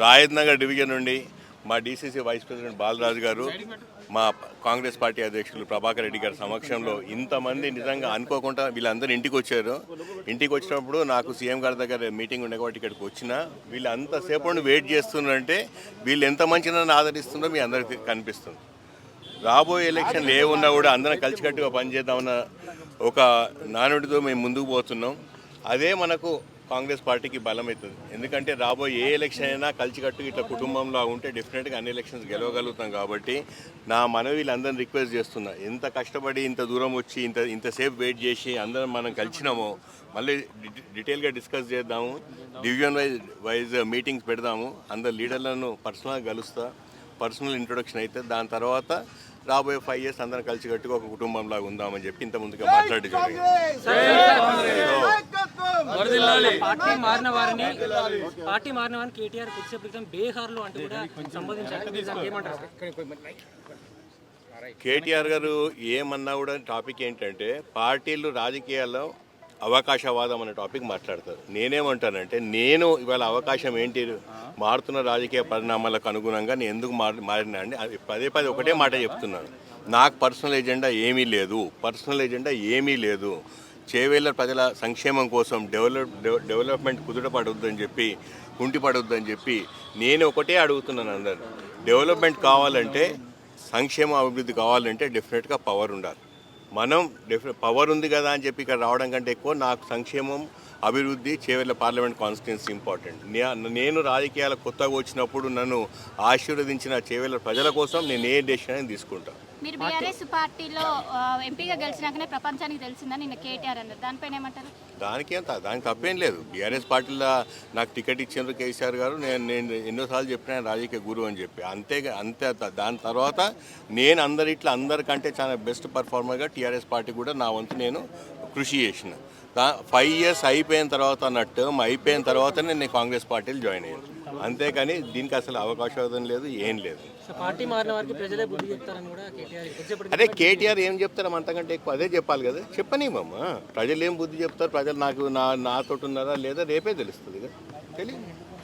రాయత్ Nagar division నుండి మా DCC vice president Balaraju గారు మా కాంగ్రెస్ పార్టీ అధ్యక్షులు ప్రభాకర్ రెడ్డి గారి సమక్షంలో ఇంతమంది నిజంగా అనుకోకుండా వీళ్ళందరూ ఇంటికి వచ్చారు. ఇంటికి వచ్చినప్పుడు నాకు సీఎం గారి దగ్గర మీటింగ్ ఉండే కాబట్టి ఇక్కడికి వచ్చిన వీళ్ళు అంతసేపు నుండి వెయిట్ చేస్తున్నారంటే వీళ్ళు ఎంత మంచి నన్ను ఆదరిస్తుందో మీ అందరికీ కనిపిస్తుంది. రాబోయే ఎలక్షన్లు ఏ ఉన్నా కూడా అందరం కలిసికట్టుగా పనిచేద్దామన్న ఒక నానుడితో మేము ముందుకు పోతున్నాం. అదే మనకు కాంగ్రెస్ పార్టీకి బలం అవుతుంది ఎందుకంటే రాబోయే ఏ ఎలక్షన్ అయినా కలిసికట్టుగా ఇట్లా కుటుంబంలో ఉంటే డెఫినెట్గా అన్ని ఎలక్షన్స్ గెలవగలుగుతాం కాబట్టి నా మనవి వీళ్ళందరిని రిక్వెస్ట్ చేస్తున్నా. ఎంత కష్టపడి ఇంత దూరం వచ్చి ఇంత ఇంతసేపు వెయిట్ చేసి అందరం మనం కలిసినామో మళ్ళీ డీటెయిల్గా డిస్కస్ చేద్దాము డివిజన్ వైజ్ వైజ్ మీటింగ్స్ పెడదాము అందరు లీడర్లను పర్సనల్గా కలుస్తా పర్సనల్ ఇంట్రొడక్షన్ అయితే దాని తర్వాత రాబోయే ఫైవ్ ఇయర్స్ అందరం కలిసి కట్టుగా ఒక కుటుంబం లాగా ఉందామని చెప్పి ఇంత ముందుగా మాట్లాడి పార్టీ మారిన వారిని పార్టీ మారిన వారిని కేటీఆర్ కొద్దిసేపు క్రితం బీహార్లో అంటూ కూడా సంబోధించారు. దానికి ఏమంటారు? కేటీఆర్ గారు ఏమన్నా కూడా టాపిక్ ఏంటంటే పార్టీలు రాజకీయాల్లో అవకాశవాదం అనే టాపిక్ మాట్లాడతారు. నేనేమంటానంటే నేను ఇవాళ అవకాశం ఏంటి? మారుతున్న రాజకీయ పరిణామాలకు అనుగుణంగా నేను ఎందుకు మారి మారినా అండి అది పదే పదే ఒకటే మాట చెప్తున్నాను. నాకు పర్సనల్ ఎజెండా ఏమీ లేదు. పర్సనల్ ఎజెండా ఏమీ లేదు. చేవేళ్ళ ప్రజల సంక్షేమం కోసం డెవలప్ డెవలప్మెంట్ కుదుటపడొద్దని చెప్పి కుంటిపడొద్దని చెప్పి నేను ఒకటే అడుగుతున్నాను అందరు. డెవలప్మెంట్ కావాలంటే సంక్షేమ అభివృద్ధి కావాలంటే డెఫినెట్గా పవర్ ఉండాలి. మనం డెఫినెట్ పవర్ ఉంది కదా అని చెప్పి ఇక్కడ రావడం కంటే ఎక్కువ నాకు సంక్షేమం అభివృద్ధి చేవేళ్ళ పార్లమెంట్ కాన్స్టిట్యున్సీ ఇంపార్టెంట్. నేను రాజకీయాల కొత్తగా వచ్చినప్పుడు నన్ను ఆశీర్వదించిన చేవేళ్ళ ప్రజల కోసం నేను ఏ డెసిషన్ తీసుకుంటాను మీరు బీఆర్ఎస్ పార్టీలో ఎంపీగా గెలిచినాకనే ప్రపంచానికి తెలిసిందని నిన్న కేటీఆర్ అన్నారు దానిపైన ఏమంటారు? దానికి ఏం త- దానికి తప్పేం లేదు. బీఆర్ఎస్ పార్టీలో నాకు టికెట్ ఇచ్చేందుకు కేసీఆర్ గారు నేను నేను ఎన్నోసార్లు చెప్పిన రాజకీయ గురువు అని చెప్పి. అంతే అంతే దాని తర్వాత నేను అందరిట్లో అందరికంటే చాలా బెస్ట్ పర్ఫార్మర్గా టీఆర్ఎస్ పార్టీ కూడా నా వంతు నేను కృషి చేసిన. దా ఫైవ్ ఇయర్స్ అయిపోయిన తర్వాత నా టర్మ్ అయిపోయిన తర్వాతనే నేను కాంగ్రెస్ పార్టీలో జాయిన్ అయ్యాను. అంతేకాని దీనికి అసలు అవకాశం లేదు ఏం లేదు. పార్టీ మారిన వారికి ప్రజలే బుద్ధి చెప్తారని కూడా అదే కేటీఆర్ ఏం చెప్తారు అంతకంటే ఎక్కువ అదే చెప్పాలి కదా. చెప్పనీమమ్మా ప్రజలు ఏం బుద్ధి చెప్తారు ప్రజలు నాకు నా నాతోటి ఉన్నారా లేదా రేపే తెలుస్తుంది కదా. తెలియదు